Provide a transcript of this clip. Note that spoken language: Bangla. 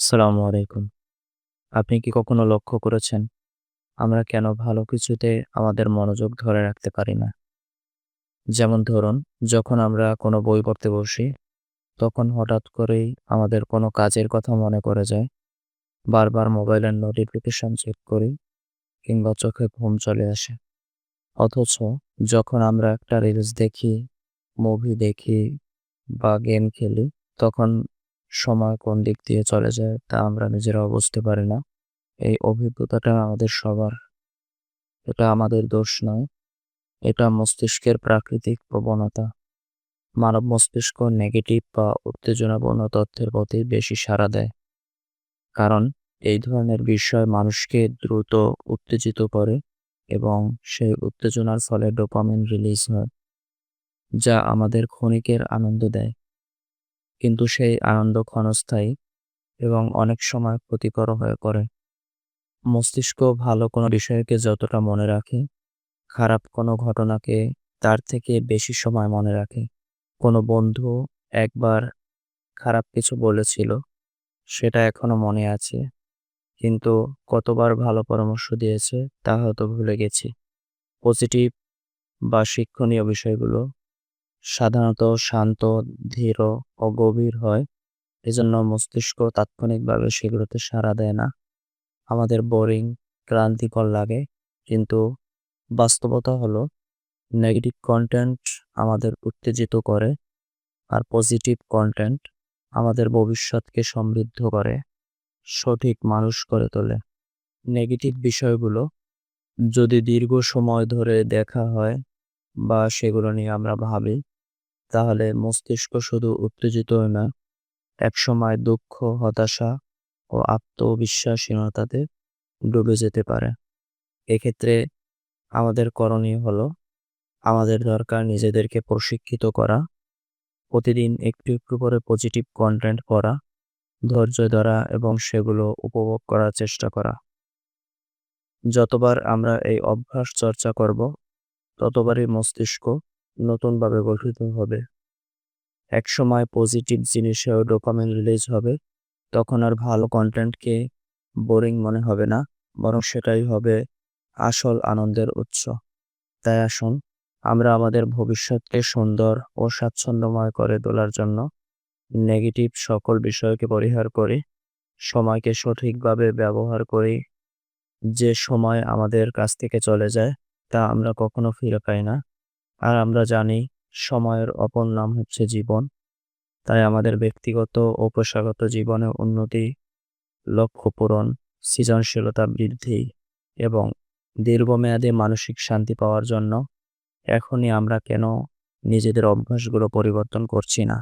আসসালামু আলাইকুম। আপনি কি কখনো লক্ষ্য করেছেন, আমরা কেন ভালো কিছুতে আমাদের মনোযোগ ধরে রাখতে পারি না? যেমন ধরুন, যখন আমরা কোনো বই পড়তে বসি, তখন হঠাৎ করেই আমাদের কোনো কাজের কথা মনে পড়ে যায়। বারবার মোবাইলের নোটিফিকেশন চেক করি কিংবা চোখে ঘুম চলে আসে। অথচ যখন আমরা একটা রিলস দেখি, মুভি দেখি বা গেম খেলি, তখন সময় কোন দিক দিয়ে চলে যায় তা আমরা নিজেরাও বুঝতে পারি না। এই অভিজ্ঞতাটা আমাদের সবার। এটা আমাদের দোষ নয়, এটা মস্তিষ্কের প্রাকৃতিক প্রবণতা। মানব মস্তিষ্ক নেগেটিভ বা উত্তেজনাপূর্ণ তথ্যের প্রতি বেশি সাড়া দেয়। কারণ এই ধরনের বিষয় মানুষকে দ্রুত উত্তেজিত করে এবং সেই উত্তেজনার ফলে ডোপামিন রিলিজ হয়, যা আমাদের ক্ষণিকের আনন্দ দেয়। কিন্তু সেই আনন্দ ক্ষণস্থায়ী এবং অনেক সময় ক্ষতিকর হয়ে পড়ে। মস্তিষ্ক ভালো কোনো বিষয়কে যতটা মনে রাখে, খারাপ কোনো ঘটনাকে তার থেকে বেশি সময় মনে রাখে। কোনো বন্ধু একবার খারাপ কিছু বলেছিল, সেটা এখনও মনে আছে, কিন্তু কতবার ভালো পরামর্শ দিয়েছে তা হয়তো ভুলে গেছি। পজিটিভ বা শিক্ষণীয় বিষয়গুলো সাধারণত শান্ত, ধীর ও গভীর হয়। এজন্য মস্তিষ্ক তাৎক্ষণিকভাবে সেগুলোতে সাড়া দেয় না। আমাদের বোরিং, ক্লান্তিকর লাগে, কিন্তু বাস্তবতা হলো নেগেটিভ কন্টেন্ট আমাদের উত্তেজিত করে আর পজিটিভ কন্টেন্ট আমাদের ভবিষ্যৎকে সমৃদ্ধ করে, সঠিক মানুষ করে তোলে। নেগেটিভ বিষয়গুলো যদি দীর্ঘ সময় ধরে দেখা হয় বা সেগুলো নিয়ে আমরা ভাবি, তাহলে মস্তিষ্ক শুধু উত্তেজিত হয় না, একসময় দুঃখ, হতাশা ও আত্মবিশ্বাসহীনতাতে ডুবে যেতে পারে। এক্ষেত্রে আমাদের করণীয় হলো আমাদের দরকার নিজেদেরকে প্রশিক্ষিত করা, প্রতিদিন একটু একটু করে পজিটিভ কন্টেন্ট পড়া, ধৈর্য ধরা এবং সেগুলো উপভোগ করার চেষ্টা করা। যতবার আমরা এই অভ্যাস চর্চা করব, ততবারই মস্তিষ্ক নতুনভাবে গঠিত হবে। একসময় পজিটিভ জিনিসেও ডোপামিন রিলিজ হবে, তখন আর ভালো কন্টেন্টকে বোরিং মনে হবে না, বরং সেটাই হবে আসল আনন্দের উৎস। তাই আসুন, আমরা আমাদের ভবিষ্যৎকে সুন্দর ও স্বাচ্ছন্দ্যময় করে তোলার জন্য নেগেটিভ সকল বিষয়কে পরিহার করি, সময়কে সঠিকভাবে ব্যবহার করি। যে সময় আমাদের কাছ থেকে চলে যায়, তা আমরা কখনো ফিরে পাই না। আর আমরা জানি, সময়ের অপর নাম হচ্ছে জীবন। তাই আমাদের ব্যক্তিগত ও পেশাগত জীবনে উন্নতি, লক্ষ্য পূরণ, সৃজনশীলতা বৃদ্ধি এবং দীর্ঘমেয়াদে মানসিক শান্তি পাওয়ার জন্য এখনই আমরা কেন নিজেদের অভ্যাসগুলো পরিবর্তন করছি না?